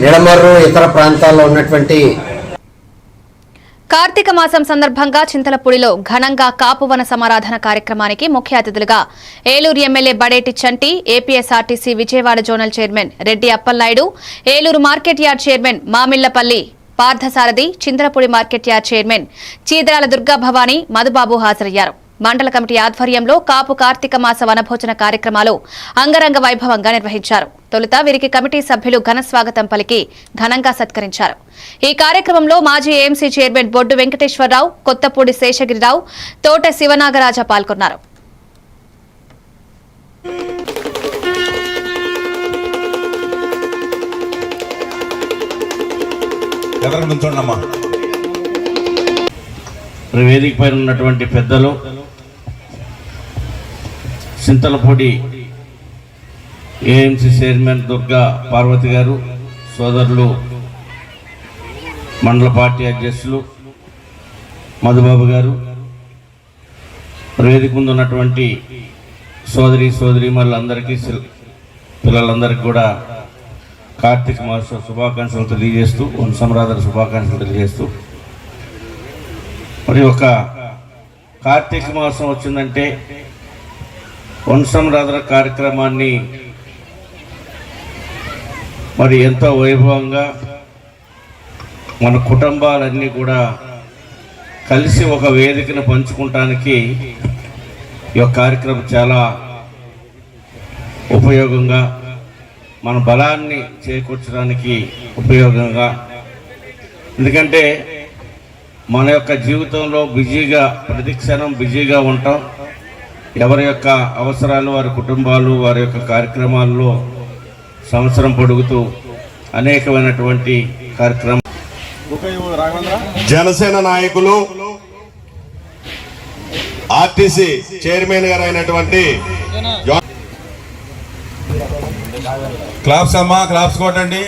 నిడమర్రు ఇతర ప్రాంతాల్లో ఉన్నటువంటి కార్తీక మాసం సందర్భంగా చింతలపూడిలో ఘనంగా కాపువన సమారాధన కార్యక్రమానికి ముఖ్య అతిథులుగా Eluru MLA Badeti Chanti APSRTC Vijayawada zonal chairman Reddy Appalanaidu Eluru market yard chairman Mamillapalli Parthasarathi Chintalapudi market yard chairman Cheedarala Durga Bhavani Madhubabu హాజరయ్యారు. మండల కమిటీ ఆధ్వర్యంలో కాపు కార్తీక మాస వనభోజన కార్యక్రమాలు అంగరంగ వైభవంగా నిర్వహించారు. తొలుత వీరికి కమిటీ సభ్యులు ఘన స్వాగతం పలికి ఘనంగా సత్కరించారు. ఈ కార్యక్రమంలో మాజీ ఏఎంసీ చైర్మన్ బొడ్డు వెంకటేశ్వరరావు కొత్తపూడి శేషగిరిరావు తోట శివనాగరాజ పాల్గొన్నారు. వేదిక పైన ఉన్నటువంటి పెద్దలు చింతలపూడి ఏఎంసీ చైర్మన్ దుర్గా పార్వతి గారు సోదరులు మండల పార్టీ అధ్యక్షులు మధుబాబు గారు వేదిక ముందు ఉన్నటువంటి సోదరి సోదరి అందరికీ పిల్లలందరికీ కూడా కార్తీక మాస శుభాకాంక్షలు తెలియజేస్తూ వంశమరాధన శుభాకాంక్షలు తెలియజేస్తూ. మరి ఒక కార్తీక మాసం వచ్చిందంటే వంశంరాధన కార్యక్రమాన్ని మరి ఎంతో వైభవంగా మన కుటుంబాలన్నీ కూడా కలిసి ఒక వేదికను పంచుకుంటానికి ఈ కార్యక్రమం చాలా ఉపయోగంగా మన బలాన్ని చేకూర్చడానికి ఉపయోగంగా. ఎందుకంటే మన యొక్క జీవితంలో బిజీగా ప్రతిక్షణం బిజీగా ఉంటాం. ఎవరి యొక్క అవసరాలు వారి కుటుంబాలు వారి యొక్క కార్యక్రమాల్లో సంవత్సరం పొడుగుతూ అనేకమైనటువంటి కార్యక్రమం. జనసేన నాయకులు ఆర్టీసీ చైర్మన్ గారు అయినటువంటి క్లాప్స్ అమ్మా క్లాప్స్ కొట్టండి.